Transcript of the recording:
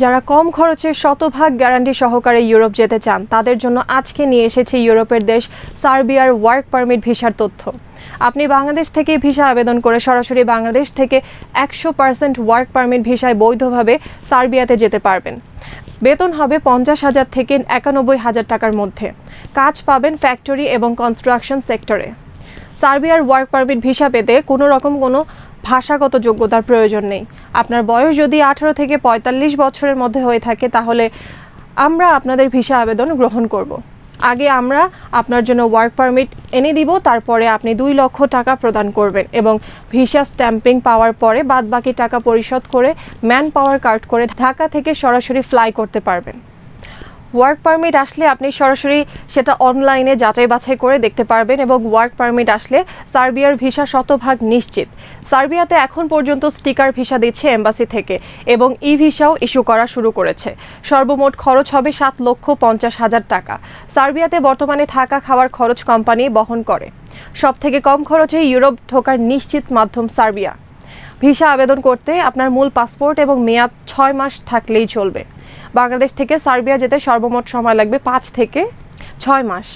যারা কম খরচে শতভাগ গ্যারান্টি সহকারে ইউরোপ যেতে চান, তাদের জন্য আজকে নিয়ে এসেছি ইউরোপের দেশ সার্বিয়ার ওয়ার্ক পারমিট ভিসার তথ্য। আপনি বাংলাদেশ থেকে ভিসা আবেদন করে সরাসরি বাংলাদেশ থেকে একশো পার্সেন্ট ওয়ার্ক পারমিট ভিসায় বৈধভাবে সার্বিয়াতে যেতে পারবেন। বেতন হবে পঞ্চাশ হাজার থেকে একানব্বই হাজার টাকার মধ্যে। কাজ পাবেন ফ্যাক্টরি এবং কনস্ট্রাকশন সেক্টরে। সার্বিয়ার ওয়ার্ক পারমিট ভিসা পেতে কোনো রকম কোনো ভাষাগত যোগ্যতার প্রয়োজন নেই। আপনার বয়স যদি আঠারো থেকে পঁয়তাল্লিশ বছরের মধ্যে হয়ে থাকে, তাহলে আমরা আপনাদের ভিসা আবেদন গ্রহণ করব। আগে আমরা আপনার জন্য ওয়ার্ক পারমিট এনে দিব, তারপরে আপনি দুই লক্ষ টাকা প্রদান করবেন এবং ভিসা স্ট্যাম্পিং পাওয়ার পরে বাদবাকি টাকা পরিশোধ করে ম্যান পাওয়ার কার্ড করে ঢাকা থেকে সরাসরি ফ্লাই করতে পারবেন। ওয়ার্ক পারমিট আসলে আপনি সরাসরি সেটা অনলাইনে যাচাই বাছাই করে দেখতে পারবেন এবং ওয়ার্ক পারমিট আসলে সার্বিয়ার ভিসা শতভাগ নিশ্চিত। সার্বিয়াতে এখন পর্যন্ত স্টিকার ভিসা দিচ্ছে এম্বাসি থেকে এবং ই ভিসাও ইস্যু করা শুরু করেছে। সর্বমোট খরচ হবে সাত লক্ষ পঞ্চাশ হাজার টাকা। সার্বিয়াতে বর্তমানে থাকা খাওয়ার খরচ কোম্পানি বহন করে। সব থেকে কম খরচে ইউরোপ ঢোকার নিশ্চিত মাধ্যম সার্বিয়া। ভিসা আবেদন করতে আপনার মূল পাসপোর্ট এবং মেয়াদ ছয় মাস থাকলেই চলবে। বাংলাদেশ থেকে সার্বিয়া যেতে সর্বমোট সময় লাগবে পাঁচ থেকে ছয় মাস।